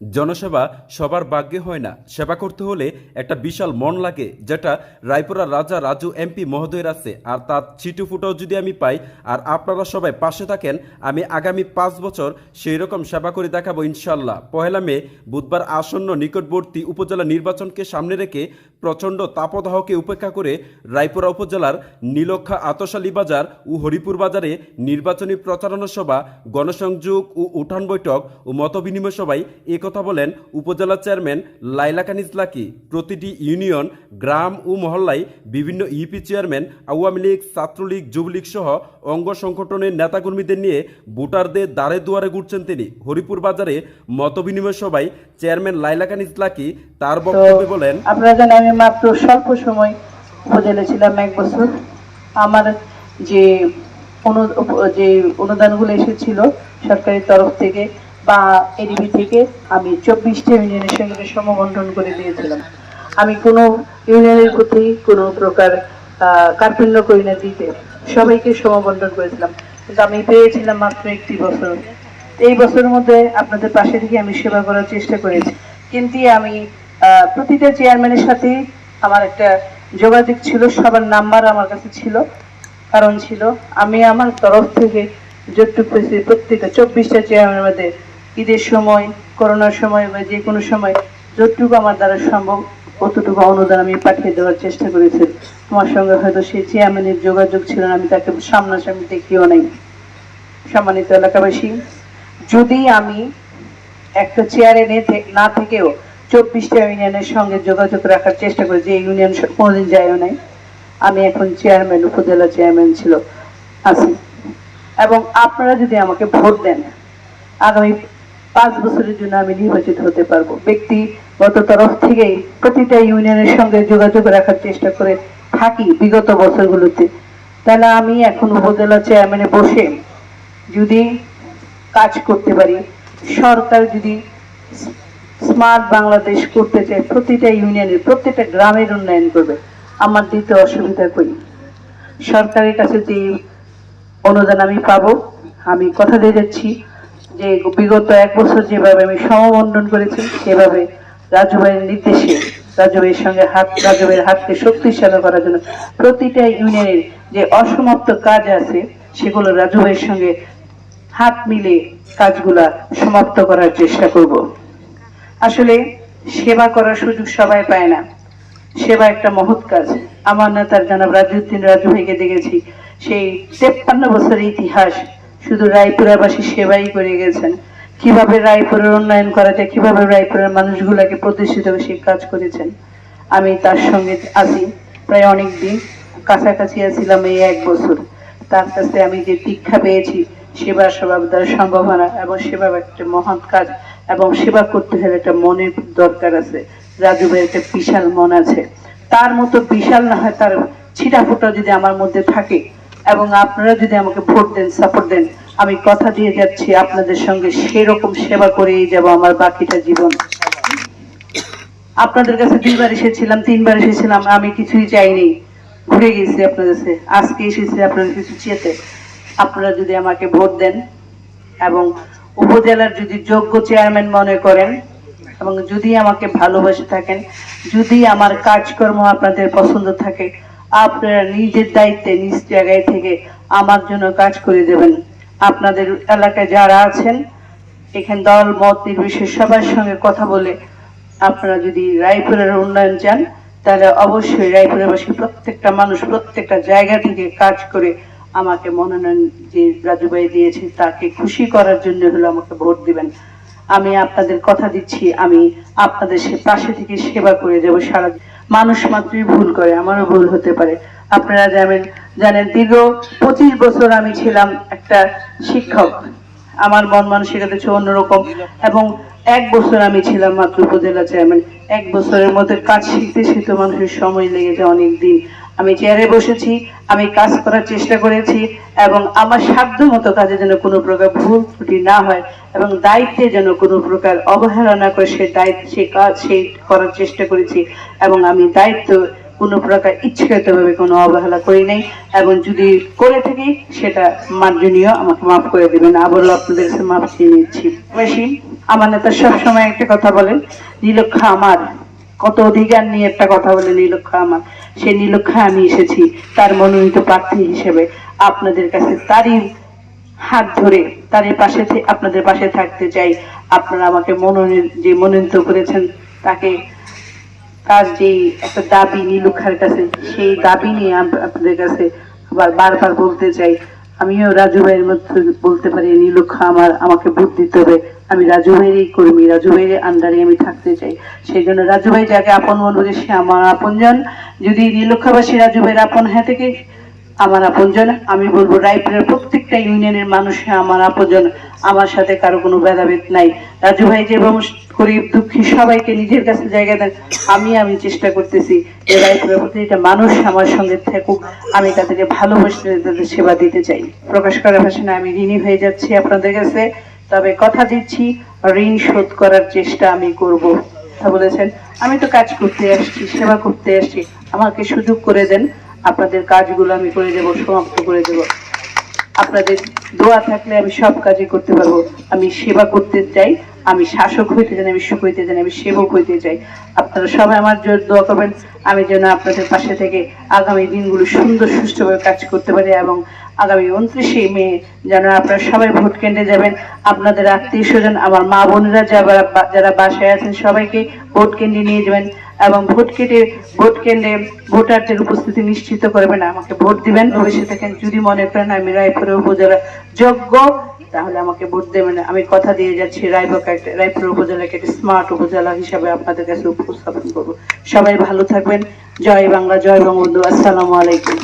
জনসেবা সবার ভাগ্যে হয় না। সেবা করতে হলে একটা বিশাল মন লাগে, যেটা রায়পুরা রাজা রাজু এমপি মহোদয়ের আছে। আর তার ছিটু ফুটাও যদি আমি পাই, আর আপনারা সবাই পাশে থাকেন, আমি আগামী পাঁচ বছর সেই রকম সেবা করে দেখাবো ইনশাল্লাহ। পহেলা মে, বুধবার আসন্ন নিকটবর্তী উপজেলা নির্বাচনকে সামনে রেখে প্রচণ্ড তাপদাহকে উপেক্ষা করে রায়পুরা উপজেলার নীলক্ষা আতশালী বাজার ও হরিপুর বাজারে নির্বাচনী প্রচারণা সভা, গণসংযোগ ও উঠান বৈঠক ও মতবিনিময় সভায় এ কথা বলেন উপজেলা চেয়ারম্যান লাইলা কানিজ লাকি প্রতিটি ইউনিয়ন গ্রাম ও মহল্লায় বিভিন্ন UP chairman Awami league Chhatra League Jubo League সহ অঙ্গ সংগঠনের নেতাকর্মীদের নিয়ে ভোটারদের দ্বারে দুয়ারে ঘুরছেন তিনি। হরিপুর বাজারে মতবিনিময় সভায় চেয়ারম্যান লাইলা কানিজ লাকি তার বক্তব্যে বলেন আপনারা জানেন আমি মাত্র স্বল্প সময় উপজেলা ছিলাম এক বছর। আমার যে অনু- যে অনুদানগুলো এসেছিল সরকারি তরফ থেকে বা এডিবি থেকে আমি চব্বিশটি ইউনিয়নের সঙ্গে সমবন্টন করে দিয়েছিলাম। আমি কোনো ইউনিয়নের প্রতি কোনো প্রকার কার্পণ্য করি না দিতে। সবাইকে সমবন্টন করেছিলাম। কিন্তু আমি পেয়েছিলাম মাত্র একটি বছর। এই বছরের মধ্যে আপনাদের পাশে থেকে আমি সেবা করার চেষ্টা করেছি। কিন্তু আমি প্রতিটা চেয়ারম্যানের সাথে আমার একটা যোগাযোগ ছিল, সবার নাম্বার আমার কাছে ছিল, কারণ ছিল আমি আমার তরফ থেকে যতটুকু প্রত্যেকটা চব্বিশটা চেয়ারম্যানের মধ্যে ঈদের সময়, করোনার সময় বা যে কোনো সময়, যতটুকু আমার দ্বারা সম্ভব, অতটুকু অনুদান আমি পাঠিয়ে দেওয়ার চেষ্টা করেছি। তোমার সঙ্গে হয়তো সেই চেয়ারম্যানের যোগাযোগ ছিল না, আমি তাকে সামনাসামনি দেখিও নাই। সম্মানিত এলাকাবাসী, যদি আমি একটা চেয়ারে না থেকেও চব্বিশটা ইউনিয়নের সঙ্গে যোগাযোগ রাখার চেষ্টা করি, যে ইউনিয়ন স- কোনোদিন যায়ও নাই, আমি এখন চেয়ারম্যান উপজেলা চেয়ারম্যান ছিল, আছি। এবং আপনারা যদি আমাকে ভোট দেন, আগামী পাঁচ বছরের জন্য আমি নির্বাচিত হতে পারব। ব্যক্তিগত তরফ থেকেই প্রতিটা ইউনিয়নের সঙ্গে যোগাযোগ রাখার চেষ্টা করে থাকি বিগত বছরগুলোতে। তাহলে আমি এখন উপজেলা চেয়ারম্যানে বসে যদি কাজ করতে পারি, সরকার যদি স্মার্ট বাংলাদেশ করতে চায়, প্রতিটা ইউনিয়নের প্রত্যেকটা গ্রামের উন্নয়ন করবে, আমার দিতে অসুবিধা করি সরকারের কাছে যে অনুদান আমি পাবো, আমি কথা দিয়ে যাচ্ছি। যে বিগত এক বছর যেভাবে আমি সমবন্টন করেছি, সেভাবে রাজু ভাইয়ের নির্দেশে রাজু ভাইয়ের সঙ্গে হাত রাজু ভাইয়ের হাতকে শক্তিশালী করার জন্য প্রতিটা ইউনিয়নের যে অসমাপ্ত কাজ আছে, সেগুলো রাজু ভাইয়ের সঙ্গে হাত মিলে কাজগুলা সমাপ্ত করার চেষ্টা করব। আসলে সেবা করার সুযোগ সবাই পায় না। সেবা একটা মহৎ কাজ। আমার নেতার জনাব রাজউদ্দিন রাজু ভাইকে দেখেছি। সেই তেপ্পান্ন বছরের ইতিহাস শুধু রায়পুরাবাসী সেবাই করে গেছেন। কীভাবে রায়পুরের উন্নয়ন করা যায়, কীভাবে রায়পুরের মানুষগুলোকে প্রতিষ্ঠিত সেই কাজ করেছেন, আমি তার সঙ্গে আছি। প্রায় অনেক দিন কাছাকাছি আছিলাম এই এক বছর। তার কাছে আমি যে দীক্ষা পেয়েছি, সেবা দ্বারা সম্ভাবনা এবং সেবা একটা মহৎ কাজ এবং সেবা করতে হলে একটা মনের দরকার আছে। রাজু একটা বিশাল মন আছে। তার মতো বিশাল না হয়, তার ছিটা ফোটা যদি আমার মধ্যে থাকে এবং আপনারা যদি আমাকে ভোট দেন সাপোর্ট দেন, আমি কথা দিয়ে যাচ্ছি আপনাদের সঙ্গে সেরকম সেবা করেই যাব আমার বাকিটা জীবন। আপনাদের কাছে দুইবার এসেছিলাম, তিনবার এসেছিলাম, আমি কিছুই চাইনি। ঘুরে গেছি আপনাদের কাছে, আজকে এসেছি আপনাদের কিছু চেতে। আপনারা যদি আমাকে ভোট দেন এবং উপজেলার যদি যোগ্য চেয়ারম্যান মনে করেন এবং যদি আমাকে ভালোবাসে থাকেন, যদি আমার কাজকর্ম আপনাদের পছন্দ থাকে আপনারা নিজের দায়িত্বে নিজ জায়গায় থেকে আমার জন্য কাজ করে দেবেন। আপনাদের এলাকায় যারা আছেন, এখানে দল, মত নির্বিশেষে সবার সঙ্গে কথা বলে আপনারা যদি রায়পুরের উন্নয়ন চান, তাহলে অবশ্যই রায়পুরবাসী প্রত্যেকটা মানুষ প্রত্যেকটা জায়গা থেকে কাজ করে আমাকে মনোনয়ন যে রাজুভাই দিয়েছে, তাকে খুশি করার জন্য হলো আমাকে ভোট দিবেন। আমি আপনাদের কথা দিচ্ছি, আমি আপনাদের সে পাশে থেকে সেবা করে যাব সারা মানুষ মাত্রই ভুল করে, আমারও ভুল হতে পারে। আপনারা জানেন জানেন, দীর্ঘ পঁচিশ বছর আমি ছিলাম একটা শিক্ষক। আমার মন মানসিকতা ছিল অন্যরকম এবং এক বছর আমি ছিলাম মাত্র উপজেলা চেয়ারম্যান এক বছরের মধ্যে কাজ শিখতে শিখতে মানুষের সময় লেগে যায় অনেক দিন আমি চেয়ারে বসেছি, আমি কাজ করার চেষ্টা করেছি এবং আমার সাধ্য মতো কাজে যেন কোনো প্রকার ভুল ত্রুটি না হয় এবং দায়িত্বে যেন কোনো প্রকার অবহেলা না করে সে দায়িত্ব, সে কাজ সেই করার চেষ্টা করেছি এবং আমি দায়িত্ব কোনো প্রকার ইচ্ছাকৃতভাবে কোনো অবহেলা করি নাই এবং যদি করে থাকি সেটা মার্জনীয় আমাকে মাফ করে দেবেন। আবারও আপনাদের কাছে মাফ চেয়ে নিচ্ছি। আমার নেতা সবসময় একটা কথা বলেন নীলক্ষা আমার। কত অধিকার নিয়ে একটা কথা বলে নীলক্ষা আমার। সেই নীলক্ষা আমি এসেছি তার মনোনীত প্রার্থী হিসেবে। আপনাদের কাছে তারই হাত ধরে, তারই পাশে আপনাদের পাশে থাকতে চাই। আপনারা আমাকে মনোনীত, যে মনোনীত করেছেন, তাকে তার যে একটা দাবি নীলক্ষার কাছে, সেই দাবি নিয়ে আপনাদের কাছে আবার বারবার বলতে চাই। আমিও রাজু ভাইয়ের মধ্যে বলতে পারি নীলুখা আমার, আমাকে ভোট দিতে হবে। আমি রাজু ভাইয়েরই কর্মী রাজু ভাইয়ের আন্ডারে আমি থাকতে চাই। সেই জন্য রাজু ভাই যাকে আপন মন বলে সে আমার আপনজন যদি নীলক্ষাবাসী রাজু ভাইয়ের আপন হয়ে থেকে আমার আপনজন আমি বলব রায়পুরের প্রত্যেকটা ইউনিয়নের মানুষ আমার আপনজন আমার সাথে কারও কোনো ভেদাভেদ নাই। রাজু ভাই যে গরিব দুঃখী, সবাইকে নিজের কাছে জায়গা দেন, আমি আমি চেষ্টা করতেছি যে রায়পুরের প্রতিটা মানুষ আমার সঙ্গে থাকুক। আমি তাদেরকে ভালোবেসে তাদের সেবা দিতে চাই। প্রকাশ করার ভাষণে আমি ঋণী হয়ে যাচ্ছি আপনাদের কাছে। তবে কথা দিচ্ছি, ঋণ শোধ করার চেষ্টা আমি করব। কথা বলেছেন, আমি তো কাজ করতে আসছি, সেবা করতে আসছি। আমাকে সুযোগ করে দেন, আপনাদের কাজগুলো আমি করে দেব, সমাপ্ত করে দেব। আপনাদের দোয়া থাকলে আমি সব কাজই করতে পারব। আমি সেবা করতে চাই, আমি শাসক হইতে চাই, আমি সুখ হইতে চাই, আমি সেবক হইতে চাই। আপনারা সবাই আমার জন্য দোয়া করবেন। আমি যেন আপনাদের পাশে থেকে আগামী দিনগুলো সুন্দর সুষ্ঠুভাবে কাজ করতে পারি এবং আগামী উনত্রিশে মে যেন আপনারা সবাই ভোট কেন্দ্রে যাবেন। আপনাদের আত্মীয় স্বজন, আমার মা বোনেরা যারা যারা বাসায় আছেন, সবাইকে ভোট কেন্দ্রে নিয়ে যাবেন এবং ভোট কেটে, ভোট কেন্দ্রে ভোটারদের উপস্থিতি নিশ্চিত করবেন। আমাকে ভোট দিবেন। ভবিষ্যতে যদি মনে করেন আমি রায়পুর উপজেলা যোগ্য, তাহলে আমাকে ভোট দেবেন। আমি কথা দিয়ে যাচ্ছি, রায়পুর রায়পুর উপজেলাকে একটি স্মার্ট উপজেলা হিসাবে আপনাদের কাছে উপস্থাপন করব। সবাই ভালো থাকবেন। জয় বাংলা, জয় বঙ্গবন্ধু। আসসালামু আলাইকুম।